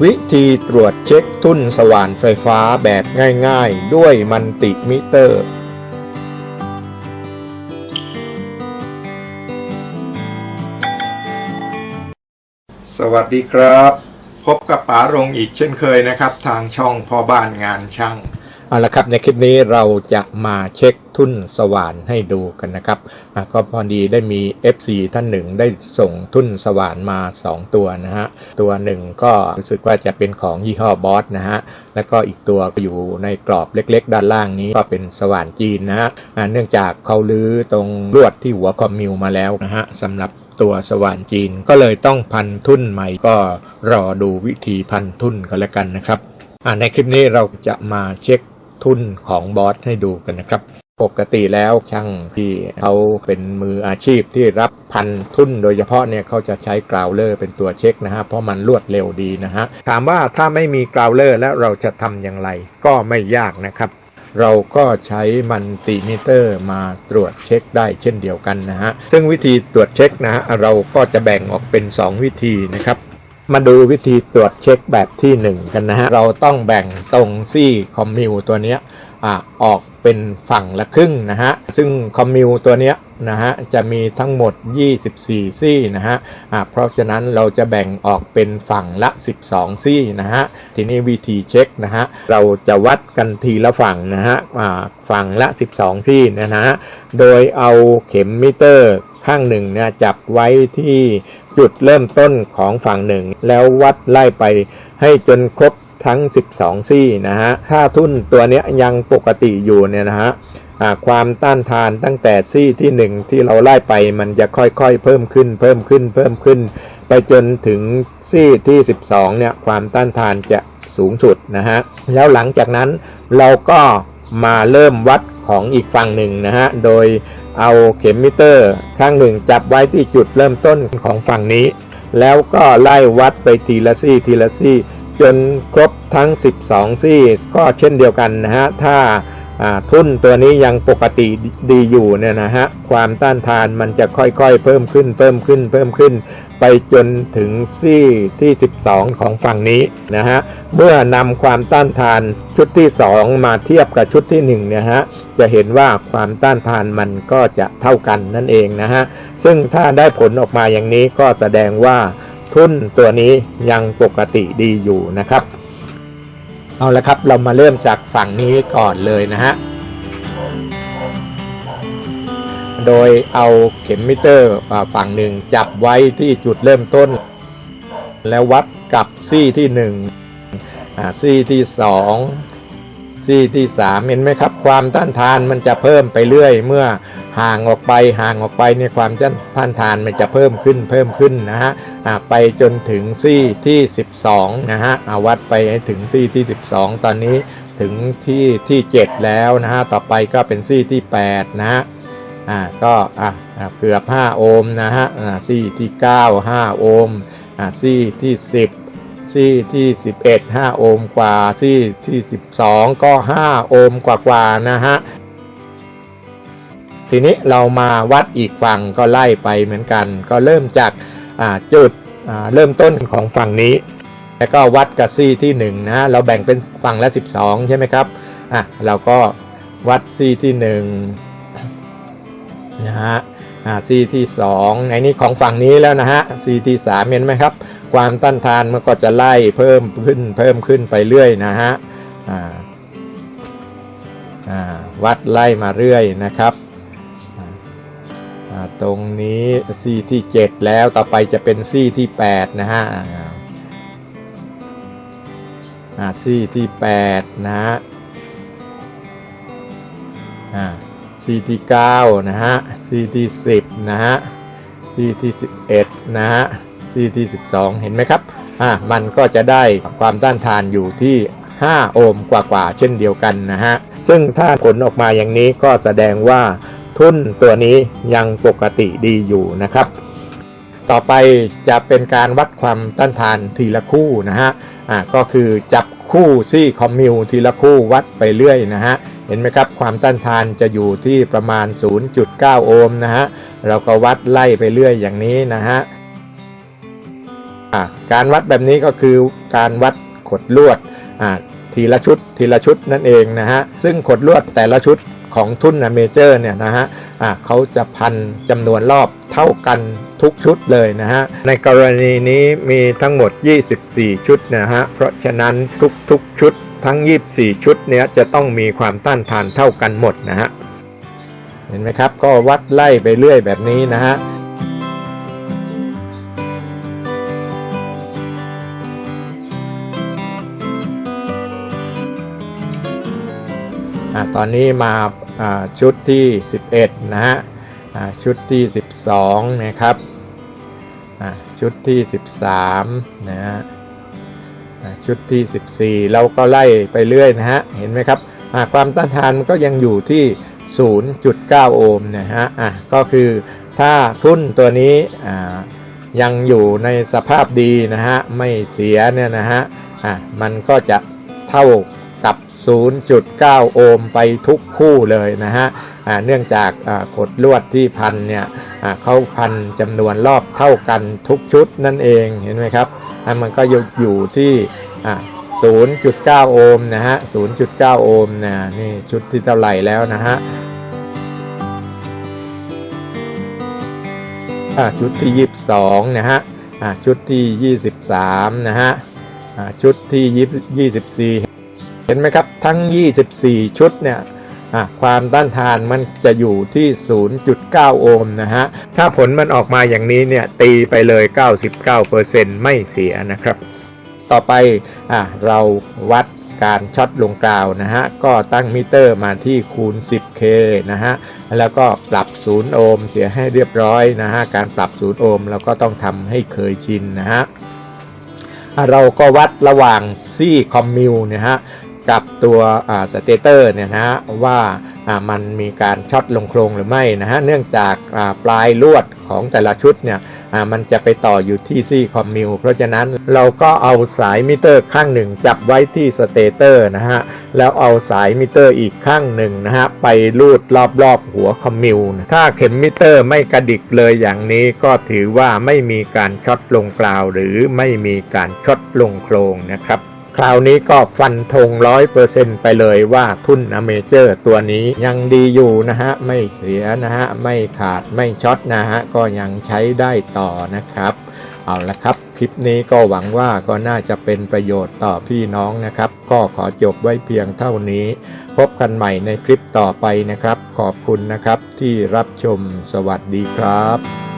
วิธีตรวจเช็คทุ่นสว่านไฟฟ้าแบบง่ายๆ ด้วยมันติมิเตอร์ สวัสดีครับ พบกับป๋ารงอีกเช่นเคยนะครับ ทางช่องพ่อบ้านงานช่าง เอาละครับในคลิปนี้เราจะมาเช็คทุ่นสว่านให้ดูกันนะครับก็พอดีได้มี FC ท่านหนึ่งได้ส่งทุ่นสว่านมา 2 ตัวนะฮะตัวหนึ่งก็รู้สึกว่าจะเป็นของยี่ห้อบอสนะฮะแล้วก็อีกตัวอยู่ในกรอบเล็กๆ ด้านล่างนี้ก็เป็นสว่านจีนนะฮะเนื่องจากเขาลื้อตรงลวดที่หัวคอมมิวมาแล้วนะฮะสำหรับตัวสว่านจีนก็เลยต้องพันทุ่นใหม่ก็รอดูวิธีพันทุ่นกันแล้วกันนะครับในคลิปนี้เราจะมาเช็ค ทุนของบอสให้ดูกันนะครับ ปกติแล้วช่างที่เขาเป็นมืออาชีพที่รับพันทุนโดยเฉพาะเนี่ยเขาจะใช้กราวเลอร์เป็นตัวเช็คนะฮะเพราะมันรวดเร็วดีนะฮะถามว่าถ้าไม่มีกราวเลอร์แล้วเราจะทำอย่างไร ก็ไม่ยากนะครับเราก็ใช้มันติมิเตอร์มาตรวจเช็คได้เช่นเดียวกันนะฮะ ซึ่งวิธีตรวจเช็คนะฮะเราก็จะแบ่งออกเป็น 2 วิธีนะครับ มาดูวิธีตรวจเช็คแบบที่ 1 กันนะฮะ เราต้องแบ่งตรงซี่คอมมิวตัวเนี้ยอออกเป็นฝั่งละครึ่งนะฮะ ซึ่งคอมมิวตัวเนี้ยนะฮะจะมีทั้งหมด 24 ซี่นะฮะะเพราะฉะนั้นเราจะแบ่งออกเป็นฝั่งละ 12 ซี่นะฮะ ทีนี้วิธีเช็คนะฮะ เราจะวัดกันทีละฝั่งนะฮะฝั่งละ 12 ซี่นะฮะ โดยเอาเข็มมิเตอร์ข้างหนึ่งเนี่ยจับไว้ที่ จุดเริ่มต้นของฝั่งหนึ่ง แล้ววัดไล่ไปให้จนครบทั้ง 12 ซี่นะฮะถ้าทุ่นตัวเนี้ยยังปกติอยู่เนี่ยนะฮะความต้านทานตั้งแต่ซี่ที่ 1 ที่เราไล่ไปมันจะค่อยๆ เพิ่มขึ้น เพิ่มขึ้น เพิ่มขึ้น ไปจนถึงซี่ที่ 12 เนี่ยความต้านทานจะสูงสุดนะฮะแล้วหลังจากนั้นเราก็มาเริ่มวัด ของอีกฝั่งหนึ่งนะฮะ โดยเอาเข็มมิเตอร์ข้างหนึ่งจับไว้ที่จุดเริ่มต้นของฝั่งนี้ แล้วก็ไล่วัดไปทีละซี่ทีละซี่ จนครบทั้ง 12 ซี่ ก็เช่นเดียวกันนะฮะ ถ้าอ่า ทุ่นตัวนี้ยังปกติดีอยู่เนี่ยนะฮะความต้านทานมันจะค่อยๆ เพิ่มขึ้นเพิ่มขึ้นเพิ่มขึ้น ไปจนถึงซี่ที่ 12 ของฝั่งนี้นะฮะเมื่อนำความต้านทานชุดที่ 2 มาเทียบกับชุดที่1เนี่ยฮะจะเห็นว่าความต้านทานมันก็จะเท่ากันนั่นเองนะฮะซึ่งถ้าได้ผลออกมาอย่างนี้ก็แสดงว่าทุ่นตัวนี้ยังปกติดีอยู่นะครับ เอาละครับเรามาเริ่มจากฝั่งนี้ก่อนเลยนะฮะ โดยเอาเข็มมิเตอร์ฝั่งหนึ่งจับไว้ที่จุดเริ่มต้น แล้ววัดกับซี่ที่หนึ่งซี่ที่สอง ซี่ที่สามเห็นไหมครับ ความต้านทานมันจะเพิ่มไปเรื่อย เมื่อห่างออกไปห่างออกไปเนี่ยความต้านทานมันจะเพิ่มขึ้นเพิ่มขึ้นนะฮะอ่าไปจนถึงซี่ที่ 12นะฮะอาวัดไปถึงซี่ที่ 12 ตอนนี้ถึงที่ที่ 7 แล้วนะฮะต่อไปก็เป็นซี่ที่ 8 นะฮะอ่าก็อะอะเกือบ 5 โอห์มนะฮะอ่าซี่ที่ 9 5 โอห์มอ่าซี่ที่ 10 ซี่ที่ 11 5 โอห์มกว่าซี่ที่ 12 ก็ 5 โอห์มกว่ากว่านะฮะ ทีนี้เรามาวัดอีกฝั่งก็ไล่ไปเหมือนกัน ก็เริ่มจากจุดเริ่มต้นของฝั่งนี้ แล้วก็วัดกับซี่ที่1นะเราแบ่งเป็นฝั่งละ 12 ใช่ไหมครับอะเราก็วัดซี่ที่1นะฮะอ่าซีที่2ในนี้ของฝั่งนี้แล้วนะฮะซีที่3เห็นไหมครับ ความต้านทานมันก็จะไล่เพิ่มขึ้นเพิ่มขึ้นไปเรื่อยนะฮะวัดไล่มาเรื่อยนะครับตรงนี้ซีที่ 7 แล้วต่อไปจะเป็นซีที่8นะฮะอ่าอ่าซีที่ 8 นะฮะซีที่ 9 นะฮะซีที่ 10 นะฮะซีที่ 11 นะฮะ ซีที่ 12 เห็นไหมครับอ่ามันก็จะได้ความต้านทานอยู่ที่ 5 โอห์มกว่าๆเช่นเดียวกันนะฮะ ซึ่งถ้าผลออกมาอย่างนี้ก็แสดงว่าทุนตัวนี้ยังปกติดีอยู่นะครับ ต่อไปจะเป็นการวัดความต้านทานทีละคู่นะฮะอ่าก็คือจับคู่ซี่คอมมิวทีละคู่วัดไปเรื่อยนะฮะเห็นไหมครับความต้านทานจะอยู่ที่ประมาณ 0.9 โอห์มนะฮะเราก็วัดไล่ไปเรื่อยอย่างนี้นะฮะ การวัดแบบนี้ก็คือการวัดขดลวดทีละชุดทีละชุดนั่นเองนะฮะซึ่งขดลวดแต่ละชุดของทุ่นเมเจอร์เนี่ยนะฮะะเขาจะพันจำนวนรอบเท่ากันทุกชุดเลยนะฮะ ในกรณีนี้มีทั้งหมด 24 ชุดนะฮะ เพราะฉะนั้นทุกๆชุดทั้ง 24 ชุดเนี้ยจะต้องมีความต้านทานเท่ากันหมดนะฮะ เห็นไหมครับ ก็วัดไล่ไปเรื่อยแบบนี้นะฮะ ตอนนี้มาชุดที่ 11 นะฮะชุดที่ 12 นะครับชุดที่ 13 นะฮะชุดที่ 14 เราก็ไล่ไปเรื่อยนะฮะ เห็นไหมครับความต้านทานมันก็ยังอยู่ที่ 0.9 โอห์มนะฮะอะก็คือถ้าทุนตัวนี้ยังอยู่ในสภาพดีนะฮะ ไม่เสียเนี่ยนะฮะอะมันก็จะเท่า 0.9 โอห์มไปทุกคู่เลยนะฮะเนื่องจากกดลวดที่พันเนี่ยเขาพันจำนวนรอบเท่ากันทุกชุดนั่นเองเห็นไหมครับมันก็อยู่ที่0.9 โอห์มนะฮะ 0.9 โอห์มนะนี่ชุดที่เท่าไหร่แล้วนะฮะชุดที่ 22 นะฮะชุดที่ 23 นะฮะชุดที่ 24 เห็นไหมครับทั้ง 24 ชุดเนี่ยความต้านทานมันจะอยู่ที่ 0.9 โอห์มนะฮะ ถ้าผลมันออกมาอย่างนี้เนี่ยตีไปเลย 99%ไม่เสียนะครับ ต่อไปอะเราวัดการช็อตลงกราวนะฮะ ก็ตั้งมิเตอร์มาที่คูณ 10K นะฮะ แล้วก็ปรับ 0 โอห์มเสียให้เรียบร้อยนะฮะ การปรับ 0 โอห์มเราก็ต้องทำให้เคยชินนะฮะเราก็วัดระหว่างซี่คอมมิวนะฮะ กับตัวสเตเตอร์เนี่ยนะฮะว่ามันมีการช็อตลงโครงหรือไม่นะฮะเนื่องจากาปลายลวดของแต่ละชุดเนี่ยมันจะไปต่ออยู่ที่ซี่คอมมิวเพราะฉะนั้นเราก็เอาสายมิเตอร์ข้างหนึ่งจับไว้ที่สเตเตอร์นะฮะแล้วเอาสายมิเตอร์อีกข้างหนึ่งนะฮะไปลูดรอบๆหัวคอมมิวนะถ้าเข็มมิเตอร์ไม่กระดิกเลยอย่างนี้ก็ถือว่าไม่มีการช็อตลงกราว หรือไม่มีการช็อตลงโครงนะครับ คราวนี้ก็ฟันธงร้อยเปอร์เซ็นต์ไปเลยว่าทุนอเมเจอร์ตัวนี้ยังดีอยู่นะฮะ ไม่เสียนะฮะ ไม่ขาดไม่ช็อตนะฮะ ก็ยังใช้ได้ต่อนะครับ เอาละครับ คลิปนี้ก็หวังว่าก็น่าจะเป็นประโยชน์ต่อพี่น้องนะครับ ก็ขอจบไว้เพียงเท่านี้ พบกันใหม่ในคลิปต่อไปนะครับ ขอบคุณนะครับที่รับชมสวัสดีครับ